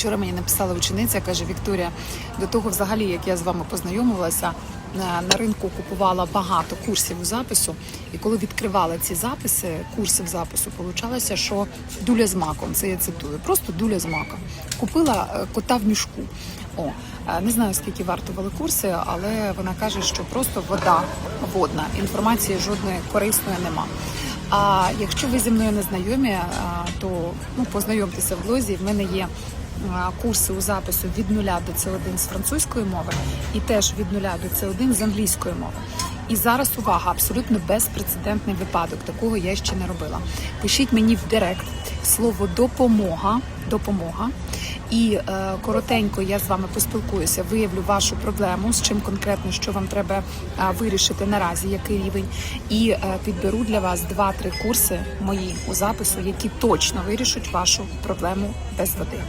Вчора мені написала учениця, каже Вікторія, до того, взагалі, як я з вами познайомилася, е, на ринку купувала багато курсів у запису, і коли відкривала ці записи, курсів запису, получалося, що дуля з маком. Це я цитую, просто дуля з маком. Купила е, кота в мішку. О, е, не знаю скільки вартували курси, але вона каже, що просто вода водна, інформації жодної корисної нема. А якщо ви зі мною не знайомі, то ну познайомтеся в блозі. В мене є а, курси у запису від нуля до С1 з французької мови і теж від нуля до С1 з англійської мови. І зараз увага, абсолютно безпрецедентний випадок. Такого я ще не робила. Пишіть мені в директ слово допомога. Допомога. І е, коротенько я з вами поспілкуюся, виявлю вашу проблему, з чим конкретно що вам треба е, вирішити наразі, який рівень, і е, підберу для вас 2-3 курси мої у запису, які точно вирішать вашу проблему без води.